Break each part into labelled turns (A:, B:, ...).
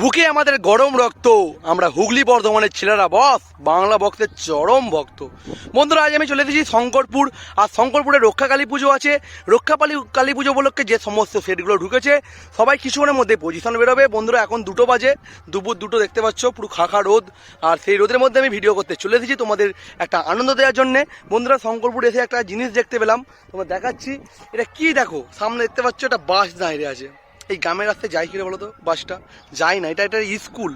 A: বুকে আমাদের গরম রক্ত। আমরা হুগলি বর্ধমানের ছেলেরা, বস, বাংলা ভক্তের চরম ভক্ত। বন্ধুরা, আজ আমি চলে এসেছি শঙ্করপুর, আর শঙ্করপুরে রক্ষা কালী পুজো আছে। রক্ষা কালী কালী পুজো উপলক্ষে যে সমস্ত সেটগুলো ঢুকেছে, সবাই কিছুক্ষণের মধ্যে পজিশন বেরোবে। বন্ধুরা, এখন দুটো বাজে, দুপুর দুটো দেখতে পাচ্ছ, পুরো খাখা রোদ। আর সেই রোদের মধ্যে আমি ভিডিও করতে চলে এসেছি তোমাদের একটা আনন্দ দেওয়ার জন্যে। বন্ধুরা, শঙ্করপুর এসে একটা জিনিস দেখতে পেলাম। তোমার দেখাচ্ছি। এটা কি দেখো? সামনে দেখতে পাচ্ছ, এটা বাস দাঁড়িয়ে আছে। এই গ্রামের রাস্তায় যাই কিনা বলো তো বাসটা? যাই না এটা এটা স্কুল।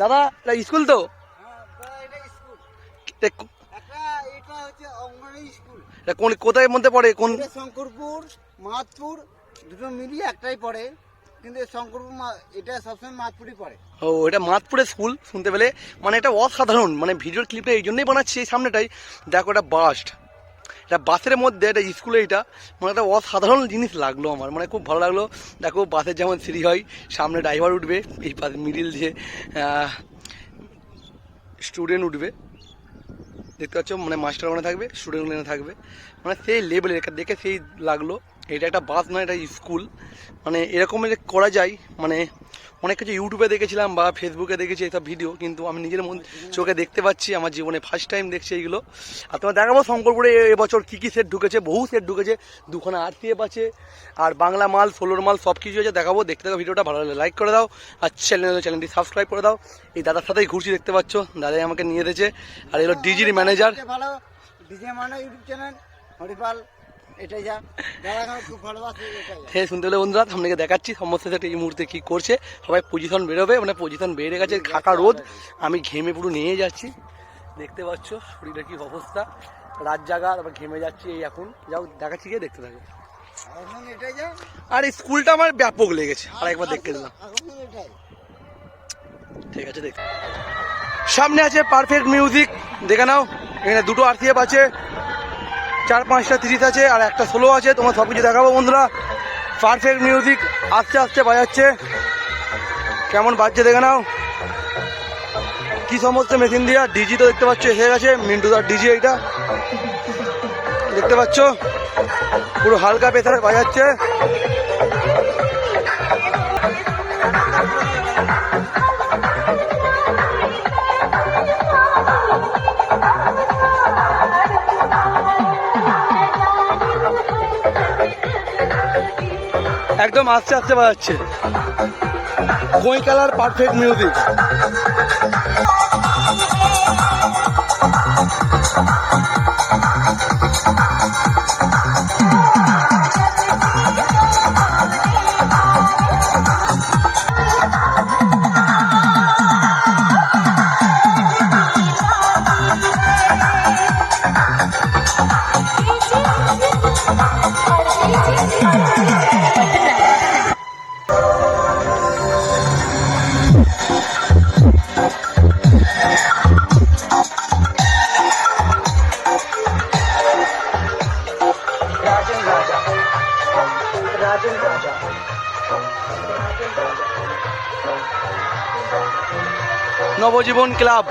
A: দাদা এটা স্কুল তো? এটা কোন কোথায় মধ্যে পড়ে? কোন
B: শঙ্করপুর মাহাতপুর দুটো মিলিয়ে একটাই পড়ে। কিন্তু শঙ্করপুর এটা সবসময় মাহাতপুরই পড়ে।
A: ও এটা মাতপুরের স্কুল শুনতে পেলে? মানে এটা অসাধারণ। মানে ভিডিওর ক্লিপটা এই জন্যই বানাচ্ছি এই সামনেটাই। দেখো এটা বাস্ট এটা বাসের মধ্যে এটা স্কুলে এটা মানে একটা অসাধারণ জিনিস লাগল আমার মানে খুব ভালো লাগল। দেখো বাসের যেমন সিঁড়ি হয়, সামনে ড্রাইভার উঠবে, এই পাশে মিডিল দিয়ে স্টুডেন্ট উঠবে। দেখতে পাচ্ছ মানে মাস্টার ওখানে থাকবে স্টুডেন্ট ওখানে থাকবে। মানে সেই লেভেলের দেখে সেই লাগল। এটা একটা বাস নয়, এটা স্কুল মানে এরকম করা যায় মানে অনেক কিছু ইউটিউবে দেখেছিলাম বা ফেসবুকে দেখেছি এইসব ভিডিও কিন্তু আমি নিজের মন চোখে দেখতে পাচ্ছি, আমার জীবনে ফার্স্ট টাইম দেখছি এইগুলো আর তোমার দেখাবো শঙ্করপুরে এবছর কী কী সেট ঢুকেছে, বহু সেট ঢুকেছে, দুখানা আরপিএফ আছে আর বাংলা মাল, ষোলোর মাল, সব কিছু আছে দেখাবো, দেখতে থাকো ভিডিওটা ভালো লাগলে লাইক করে দাও, আর চ্যানেল চ্যানেলটি সাবস্ক্রাইব করে দাও। এই দাদার সাথেই ঘুরছি, দেখতে পাচ্ছ, দাদাই আমাকে নিয়ে এসেছে। আর এগুলো ডিজির ম্যানেজার
B: ভালো ডিজে মানে ইউটিউব চ্যানেল হরিপাল। এটাই যা। খুব ভালোবাসে
A: হ্যাঁ শুনতে পেলে বন্ধুরা আপনাকে দেখাচ্ছি সমস্ত সেট এই মুহূর্তে কী করছে সবাই পজিশন বেরোবে মানে পজিশন বেড়ে গেছে খাকা রোদ আমি ঘেমে পুরো নিয়ে যাচ্ছি। দেখতে পাচ্ছ শরীরের কি অবস্থা রাত জাগা আবার ঘেমে যাচ্ছি এই এখন। যাও দেখাচ্ছি গিয়ে দেখতে থাকো। আর স্কুলটা আমার ব্যাপক লেগেছে। আর একবার দেখতে দিলাম ঠিক আছে দেখ সামনে আছে পারফেক্ট মিউজিক দেখে নাও এখানে দুটো আরসিএফ আছে। চার পাঁচটা তিরিশ আছে আর একটা ষোলো আছে, তোমার সব কিছু দেখাবো বন্ধুরা। পারফেক্ট মিউজিক আস্তে আস্তে বাজাচ্ছে। কেমন বাজছে দেখে নাও। কি সমস্ত মেশিন দিয়া ডিজি তো দেখতে পাচ্ছ, এসে গেছে। মিন্টু দার ডিজি এইটা। দেখতে পাচ্ছ? পুরো হালকা প্রেসারে বাজাচ্ছে। একদম আস্তে আস্তে বাজাচ্ছে কই colour perfect music Nabajiban club?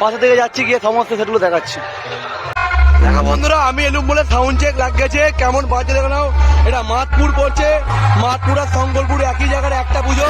A: পাশে থেকে যাচ্ছি, গিয়ে সমস্ত সেগুলো দেখাচ্ছি। দেখা বন্ধুরা, আমি এলুম বলে সাউন্ড চেক লাগিয়েছে। কেমন বাজে দেখো নাও। এটা মাতপুর পড়ছে। মাতপুর আর শঙ্করপুর একই জায়গার একটা পুজো।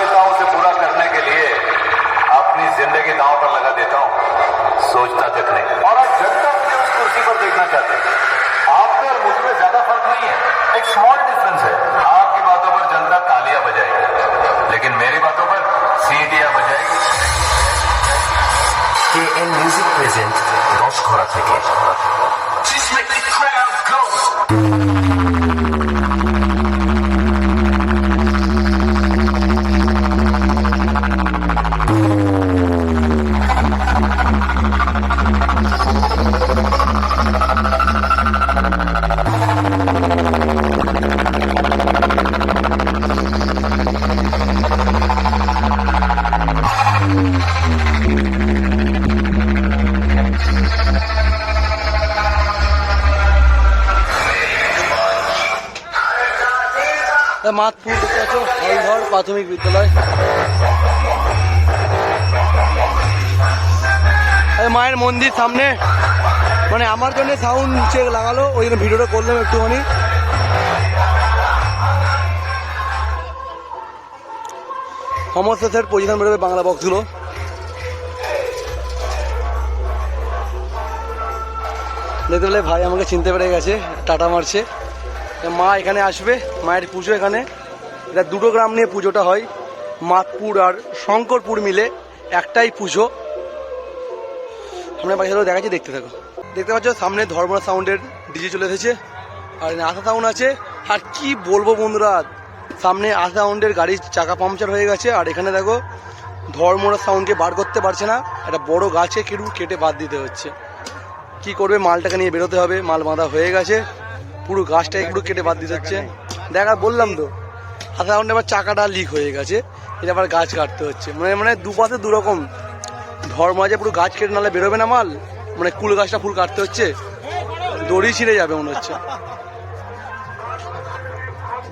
C: देता से पूरा करने के लिए अपनी ज़िंदगी दांव पर लगा देता हूँ। सोचता तक नहीं। और आज जनता मुझे उस कुर्सी पर देखना चाहते हैं। आप में और मुझमें ज़्यादा फ़र्क नहीं है। एक स्मॉल डिफरेंस है। आपकी बातों पर जनता तालियाँ
D: बजाएगी। लेकिन मेरी बातों पर
A: सीटियाँ बजाएगी। के एन म्यूज़िक प्रेजेंट दस खोरा थे जिसमें পাচ্ছ হলঘর প্রাথমিক বিদ্যালয়। মায়ের মন্দির সামনে। মানে আমার জন্য সাউন্ড চেক লাগালো, ওই জন্য ভিডিওটা করলাম একটুখানি। সমস্ত স্যার পজিশন বেরোবে বাংলা বক্সগুলো দেখতে ভাই আমাকে চিনতে পেরে গেছে, টাটা মারছে। মা এখানে আসবে, মায়ের পুজো এখানে। এটা দুটো গ্রাম নিয়ে পুজোটা হয়, মাতপুর আর শঙ্করপুর মিলে একটাই পুজো। সামনে বাকি দেখাচ্ছি, দেখতে থাকো। দেখতে পাচ্ছ, সামনে ধর্মরা সাউন্ডের ডিজে চলে এসেছে। আর আশা সাউন্ড আছে। আর কি বলব বন্ধুরা, সামনে আশা সাউন্ডের গাড়ির চাকা পাংচার হয়ে গেছে। আর এখানে দেখো ধর্মরা সাউন্ডকে বার করতে পারছে না। একটা বড় গাছে কেটু কেটে বাদ দিতে হচ্ছে। কি করবে, মালটাকে নিয়ে বেরোতে হবে। মাল বাঁধা হয়ে গেছে। পুরো গাছটা একটু কেটে বাদ দিতে হচ্ছে দেখা, বললাম তো হাতে রাউন্ডে আবার চাকাটা লিক হয়ে গেছে, এটা আবার গাছ কাটতে হচ্ছে। মানে মানে দুপাশে দুরকম। ধর্ম আছে পুরো গাছ কেটে নালে বেরোবে না মাল মানে কুল গাছটা ফুল কাটতে হচ্ছে, দড়ি ছিঁড়ে যাবে মনে হচ্ছে।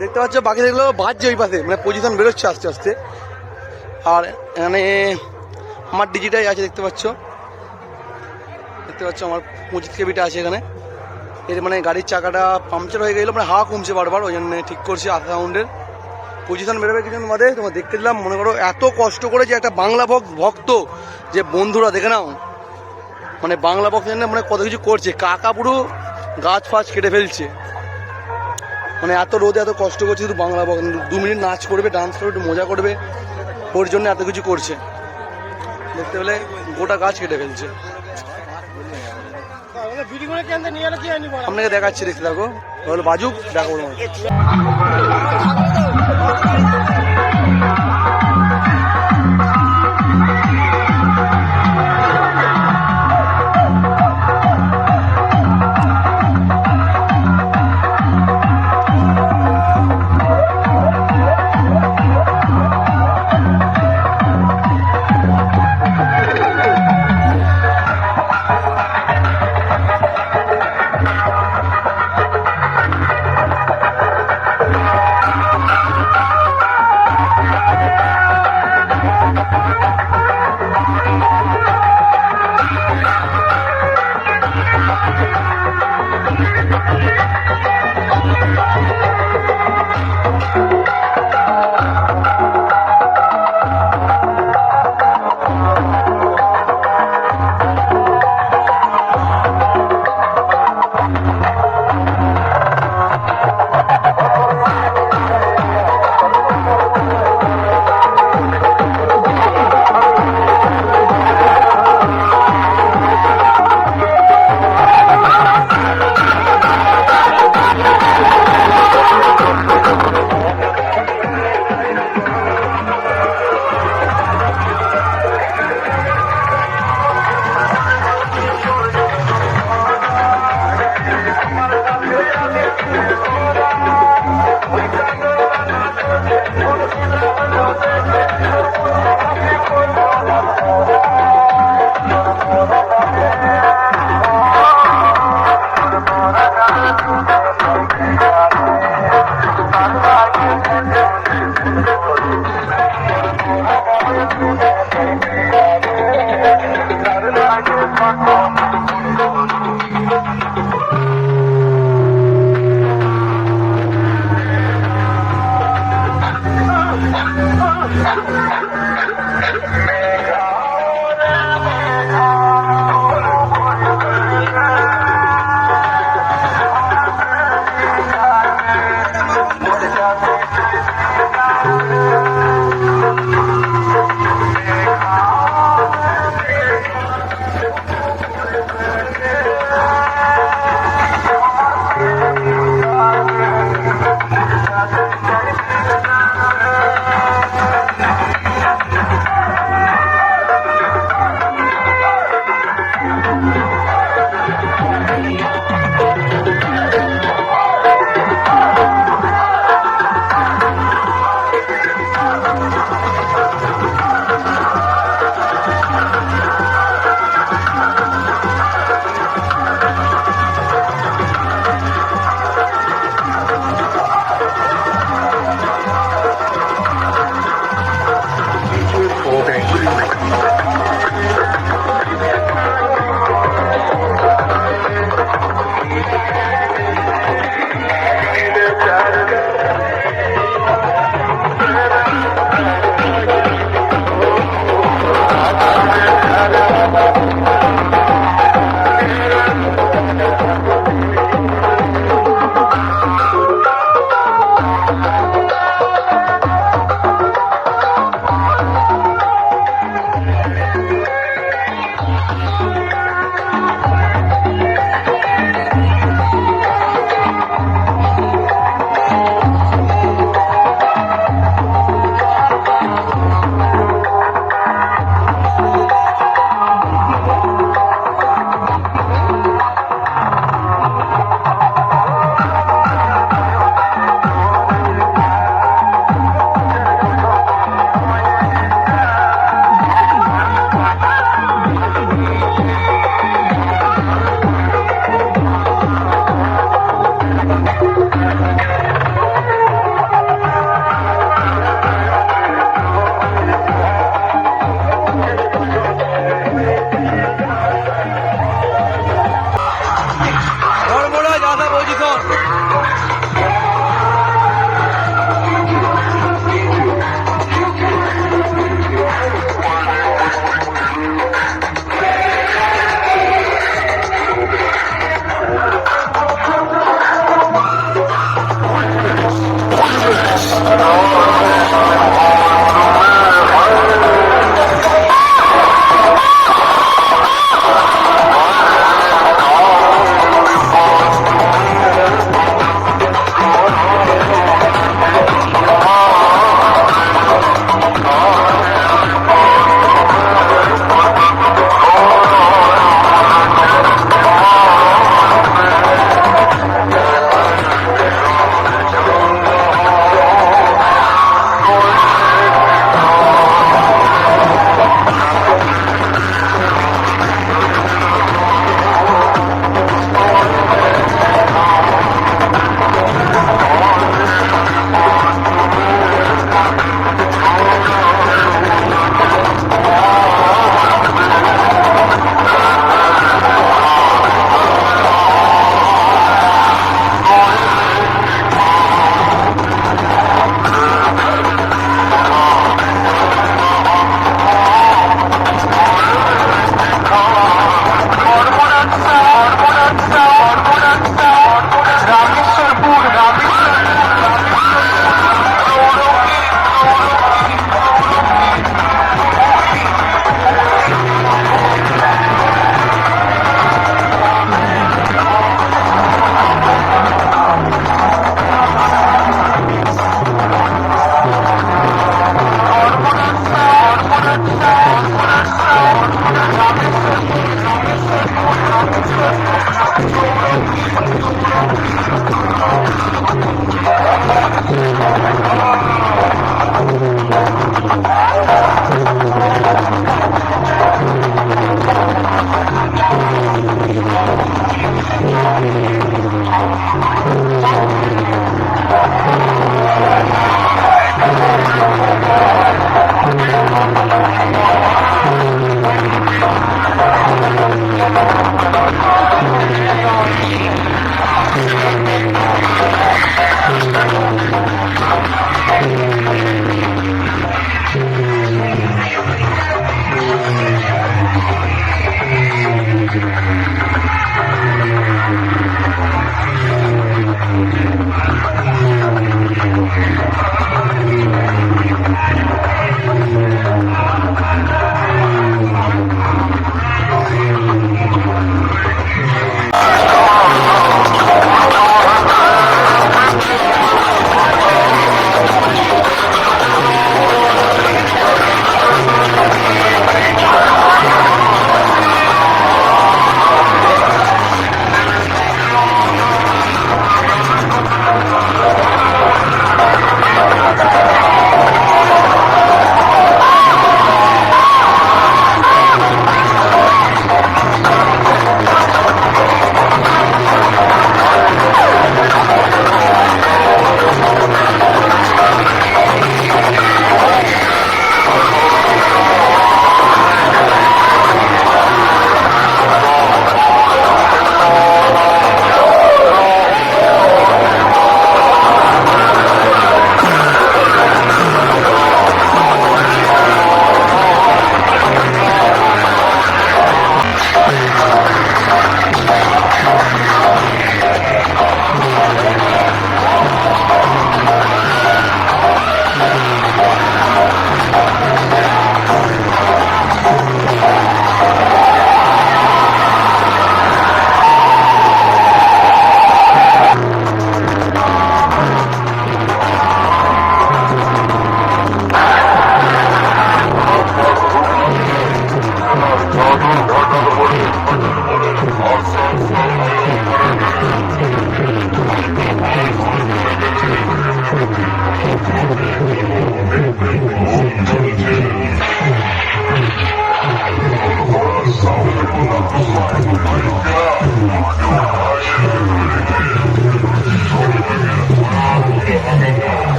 A: দেখতে পাচ্ছ, বাকি দেখল, বাজছে ওই পাশে মানে পজিশন বেরোচ্ছে আস্তে আস্তে। আর এখানে আমার ডিজিটাই আছে, দেখতে পাচ্ছ। দেখতে পাচ্ছ, আমার পঁচিশ কেবিটা আছে এখানে। এর মানে গাড়ির চাকাটা পাংচার হয়ে গেলো মানে হাওয়া কমছে বারবার, ওই জন্য ঠিক করছি আধা রাউন্ডের পজিশন বেরোবে কিছু বাদে, তোমার দেখতে দিলাম, মনে করো এত কষ্ট করে যে একটা বাংলা ভক্ত ভক্ত, যে বন্ধুরা, দেখে নাও। মানে বাংলা ভক্ত মানে কত কিছু করছে, কাকা পুরো গাছ ফাছ কেটে ফেলছে। মানে এত রোদে এত কষ্ট করছে শুধু বাংলা ভক্ত দু মিনিট নাচ করবে ডান্স করবে, একটু মজা করবে, ওর জন্য এত কিছু করছে। দেখতে পেলে গোটা গাছ কেটে ফেলছে। আপনাকে দেখাচ্ছি দেখতে থাকো হলো বাজুক দেখাবো